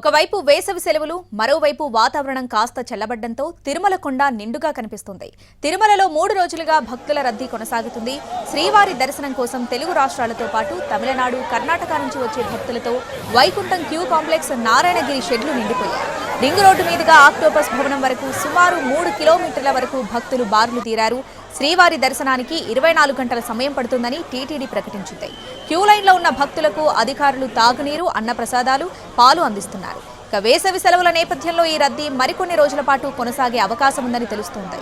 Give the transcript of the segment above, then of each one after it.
ఒకవైపు వేసవి సెలవులు మరోవైపు వాతావరణం కాస్త చల్లబడ్డంతో తిరుమల కొండ నిండుగా కనిపిస్తుంది. తిరుమలలో మూడు రోజులుగా భక్తుల రద్దీ కొనసాగుతుంది. శ్రీవారి దర్శనం కోసం తెలుగు రాష్ట్రాలతో పాటు తమిళనాడు కర్ణాటక నుంచి వచ్చే భక్తులతో వైకుంఠం క్యూ కాంప్లెక్స్ నారాయణగిరి షెడ్లు నిండిపోయాయి. రింగ్ రోడ్డు మీదుగా ఆక్టోపస్ భవనం వరకు సుమారు మూడు కిలోమీటర్ల వరకు భక్తులు బారులు తీరారు. శ్రీవారి దర్శనానికి ఇరవై నాలుగు గంటల సమయం పడుతుందని టీటీడీ ప్రకటించింది. క్యూ లైన్లో ఉన్న భక్తులకు అధికారులు తాగునీరు అన్నప్రసాదాలు పాలు అందిస్తున్నారు. ఇక వేసవి సెలవుల నేపథ్యంలో ఈ రద్దీ మరికొన్ని రోజుల పాటు కొనసాగే అవకాశం ఉందని తెలుస్తోంది.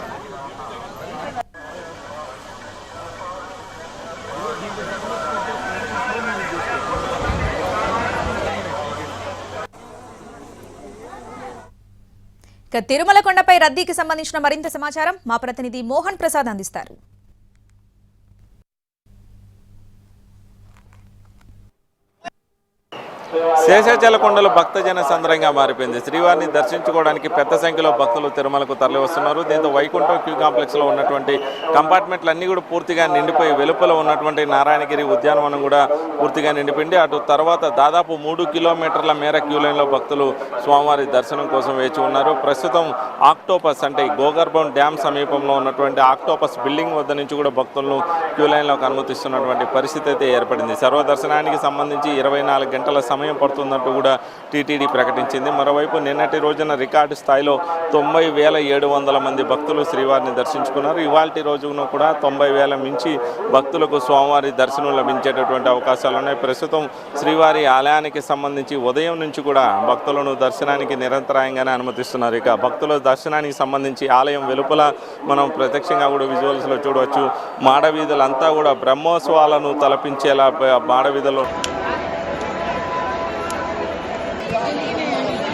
తిరుమల కొండపై రద్దీకి సంబంధించిన మరింత సమాచారం మా ప్రతినిధి మోహన్ ప్రసాద్ అందిస్తారు. శేషాచలకొండలు భక్తజన సంద్రంగా మారిపోయింది. శ్రీవారిని దర్శించుకోవడానికి పెద్ద సంఖ్యలో భక్తులు తిరుమలకు తరలి వస్తున్నారు దీంతో వైకుంఠం క్యూ కాంప్లెక్స్లో ఉన్నటువంటి కంపార్ట్మెంట్లు అన్నీ కూడా పూర్తిగా నిండిపోయి వెలుపల ఉన్నటువంటి నారాయణగిరి ఉద్యానవనం కూడా పూర్తిగా నిండిపోయింది. అటు తర్వాత దాదాపు మూడు కిలోమీటర్ల మేర క్యూ లైన్లో భక్తులు స్వామివారి దర్శనం కోసం వేచి ఉన్నారు. ప్రస్తుతం ఆక్టోపస్ అంటే గోగర్భం డ్యామ్ సమీపంలో ఉన్నటువంటి ఆక్టోపస్ బిల్డింగ్ వద్ద నుంచి కూడా భక్తులను క్యూ లైన్లోకి అనుమతిస్తున్నటువంటి పరిస్థితి అయితే ఏర్పడింది. సర్వదర్శనానికి సంబంధించి ఇరవై నాలుగు గంటల సమయం సమయం పడుతుందంటూ కూడా టీటీడీ ప్రకటించింది. మరోవైపు నిన్నటి రోజున రికార్డు స్థాయిలో తొంభై వేల ఏడు వందల మంది భక్తులు శ్రీవారిని దర్శించుకున్నారు. ఇవాల్టి రోజున కూడా తొంభై వేల మించి భక్తులకు స్వామివారి దర్శనం లభించేటటువంటి అవకాశాలు ఉన్నాయి. ప్రస్తుతం శ్రీవారి ఆలయానికి సంబంధించి ఉదయం నుంచి కూడా భక్తులను దర్శనానికి నిరంతరాయంగానే అనుమతిస్తున్నారు. ఇక భక్తుల దర్శనానికి సంబంధించి ఆలయం వెలుపల మనం ప్రత్యక్షంగా కూడా విజువల్స్లో చూడవచ్చు. మాడవీధులంతా కూడా బ్రహ్మోత్సవాలను తలపించేలా మాడవీధులు Amen.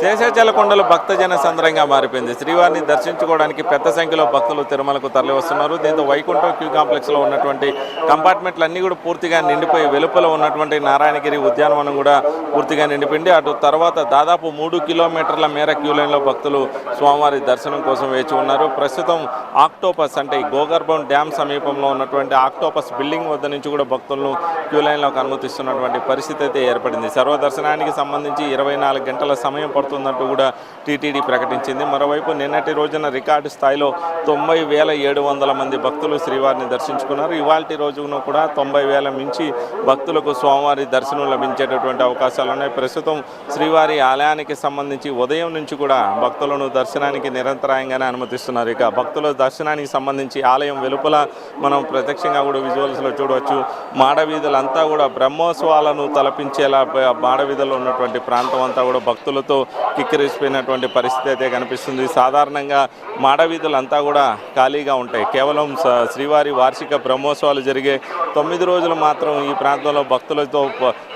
శేషాచలకొండలు భక్తజన సంద్రంగా మారిపోయింది. శ్రీవారిని దర్శించుకోవడానికి పెద్ద సంఖ్యలో భక్తులు తిరుమలకు తరలివస్తున్నారు. దీంతో వైకుంఠం క్యూ కాంప్లెక్స్లో ఉన్నటువంటి కంపార్ట్మెంట్లు అన్నీ కూడా పూర్తిగా నిండిపోయి వెలుపల ఉన్నటువంటి నారాయణగిరి ఉద్యానవనం కూడా పూర్తిగా నిండిపోయింది. అటు తర్వాత దాదాపు మూడు కిలోమీటర్ల మేర క్యూ లైన్లో భక్తులు స్వామివారి దర్శనం కోసం వేచి ఉన్నారు. ప్రస్తుతం ఆక్టోపస్ అంటే గోగర్భం డ్యామ్ సమీపంలో ఉన్నటువంటి ఆక్టోపస్ బిల్డింగ్ వద్ద నుంచి కూడా భక్తులను క్యూ లైన్లోకి అనుమతిస్తున్నటువంటి పరిస్థితి అయితే ఏర్పడింది. సర్వదర్శనానికి సంబంధించి ఇరవై నాలుగు గంటల సమయం జరుగుతుందంటూ కూడా టీటీడీ ప్రకటించింది. మరోవైపు నిన్నటి రోజున రికార్డు స్థాయిలో తొంభై వేల ఏడు వందల మంది భక్తులు శ్రీవారిని దర్శించుకున్నారు. ఇవాల్టి రోజును కూడా తొంభై వేల మించి భక్తులకు స్వామివారి దర్శనం లభించేటటువంటి అవకాశాలు ఉన్నాయి. ప్రస్తుతం శ్రీవారి ఆలయానికి సంబంధించి ఉదయం నుంచి కూడా భక్తులను దర్శనానికి నిరంతరాయంగానే అనుమతిస్తున్నారు. ఇక భక్తుల దర్శనానికి సంబంధించి ఆలయం వెలుపల మనం ప్రత్యక్షంగా కూడా విజువల్స్లో చూడవచ్చు. మాడవీధులంతా కూడా బ్రహ్మోత్సవాలను తలపించేలా మాడవీధులు ఉన్నటువంటి ప్రాంతం అంతా కూడా భక్తులతో కిక్కిరిసిపోయినటువంటి పరిస్థితి అయితే కనిపిస్తుంది. సాధారణంగా మాడవీధులంతా కూడా ఖాళీగా ఉంటాయి. కేవలం శ్రీవారి వార్షిక బ్రహ్మోత్సవాలు జరిగే తొమ్మిది రోజులు మాత్రం ఈ ప్రాంతంలో భక్తులతో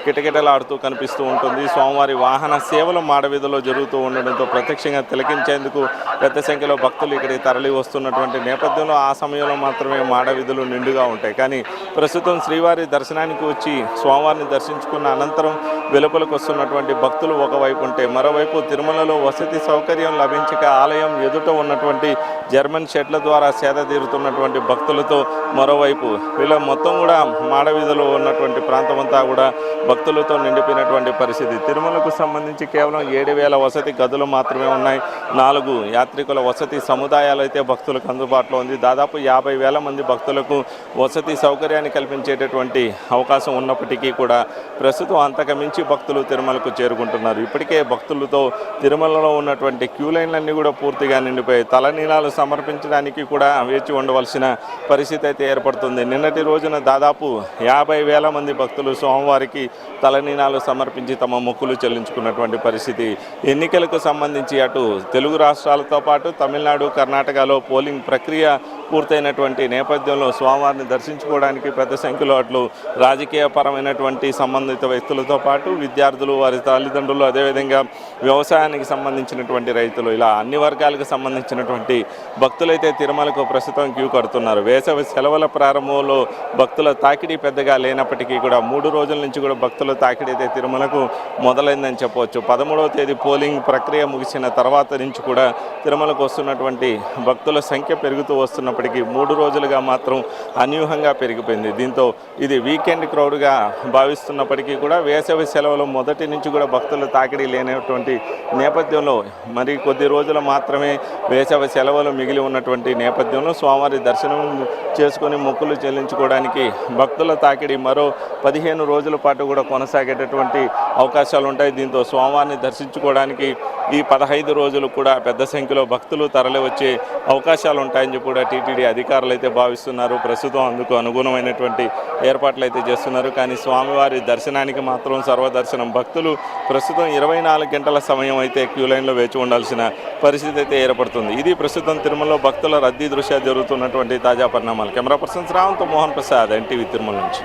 కిటకిటలాడుతూ కనిపిస్తూ ఉంటుంది. స్వామివారి వాహన సేవలు మాడవీధిలో జరుగుతూ ఉండడంతో ప్రత్యక్షంగా తిలకించేందుకు పెద్ద సంఖ్యలో భక్తులు ఇక్కడికి తరలి వస్తున్నటువంటి నేపథ్యంలో ఆ సమయంలో మాత్రమే మాడవీధులు నిండుగా ఉంటాయి. కానీ ప్రస్తుతం శ్రీవారి దర్శనానికి వచ్చి స్వామివారిని దర్శించుకున్న అనంతరం వెలుపలకు వస్తున్నటువంటి భక్తులు ఒకవైపు ఉంటే మరోవైపు తిరుమలలో వసతి సౌకర్యం లభించక ఆలయం ఎదుట ఉన్నటువంటి జర్మన్ షెడ్ల ద్వారా సేద తీరుతున్నటువంటి భక్తులతో మరోవైపు వీళ్ళ మొత్తం కూడా మాడవీధిలో ఉన్నటువంటి ప్రాంతం అంతా కూడా భక్తులతో నిండిపోయినటువంటి పరిస్థితి. తిరుమలకు సంబంధించి కేవలం ఏడు వేల వసతి గదులు మాత్రమే ఉన్నాయి. నాలుగు యాత్రికుల వసతి సముదాయాలు అయితే భక్తులకు అందుబాటులో ఉంది. దాదాపు యాభై వేల మంది భక్తులకు వసతి సౌకర్యాన్ని కల్పించేటటువంటి అవకాశం ఉన్నప్పటికీ కూడా ప్రస్తుతం అంతకమించి భక్తులు తిరుమలకు చేరుకుంటున్నారు. ఇప్పటికే భక్తులతో తిరుమలలో ఉన్నటువంటి క్యూ లైన్లన్నీ కూడా పూర్తిగా నిండిపోయాయి. తలనీలాలు సమర్పించడానికి కూడా వేచి ఉండవలసిన పరిస్థితి అయితే ఏర్పడుతుంది. నిన్నటి రోజున దాదాపు యాభై వేల మంది భక్తులు సోమవారికి తలనీలాలు సమర్పించి తమ మొక్కులు చెల్లించుకున్నటువంటి పరిస్థితి. ఎన్నికలకు సంబంధించి అటు తెలుగు రాష్ట్రాలతో పాటు తమిళనాడు కర్ణాటకలో పోలింగ్ ప్రక్రియ పూర్తయినటువంటి నేపథ్యంలో స్వామివారిని దర్శించుకోవడానికి పెద్ద సంఖ్యలో అట్లు రాజకీయ పరమైనటువంటి సంబంధిత వ్యక్తులతో పాటు విద్యార్థులు వారి తల్లిదండ్రులు అదేవిధంగా వ్యవసాయానికి సంబంధించినటువంటి రైతులు ఇలా అన్ని వర్గాలకు సంబంధించినటువంటి భక్తులైతే తిరుమలకు ప్రస్తుతం క్యూ కడుతున్నారు. వేసవి సెలవుల ప్రారంభంలో భక్తుల తాకిడి పెద్దగా లేనప్పటికీ కూడా మూడు రోజుల నుంచి కూడా భక్తుల తాకిడి అయితే తిరుమలకు మొదలైందని చెప్పవచ్చు. పదమూడవ తేదీ పోలింగ్ ప్రక్రియ ముగిసిన తర్వాత నుంచి కూడా తిరుమలకు వస్తున్నటువంటి భక్తుల సంఖ్య పెరుగుతూ వస్తున్నప్పటికీ మూడు రోజులుగా మాత్రం అన్యూహంగా పెరిగిపోయింది. దీంతో ఇది వీకెండ్ క్రౌడ్గా భావిస్తున్నప్పటికీ కూడా వేసవి సెలవులు మొదటి నుంచి కూడా భక్తుల తాకిడి లేనటువంటి నేపథ్యంలో మరి కొద్ది రోజులు మాత్రమే వేసవి సెలవులు మిగిలి ఉన్నటువంటి నేపథ్యంలో స్వామివారి దర్శనం చేసుకొని మొక్కులు చెల్లించుకోవడానికి భక్తుల తాకిడి మరో పదిహేను రోజుల పాటు కూడా కొనసాగేటటువంటి అవకాశాలు ఉంటాయి దీంతో స్వామివారిని దర్శించుకోవడానికి ఈ పదహైదు రోజులు కూడా పెద్ద సంఖ్యలో భక్తులు తరలి వచ్చే అవకాశాలు ఉంటాయని చెప్పి కూడా టీటీడీ అధికారులు అయితే భావిస్తున్నారు. ప్రస్తుతం అందుకు అనుగుణమైనటువంటి ఏర్పాట్లు అయితే చేస్తున్నారు. కానీ స్వామివారి దర్శనానికి మాత్రం సర్వదర్శనం. భక్తులు ప్రస్తుతం ఇరవై నాలుగు గంటల సమయం అయితే క్యూ లైన్లో వేచి ఉండాల్సిన పరిస్థితి అయితే ఏర్పడుతుంది. ఇది ప్రస్తుతం తిరుమలలో భక్తుల రద్దీ దృష్ట్యా జరుగుతున్నటువంటి తాజా పరిణామాలు. కెమెరా పర్సన్స్ రావంతో మోహన్ ప్రసాద్ ఎన్టీవీ తిరుమల నుంచి.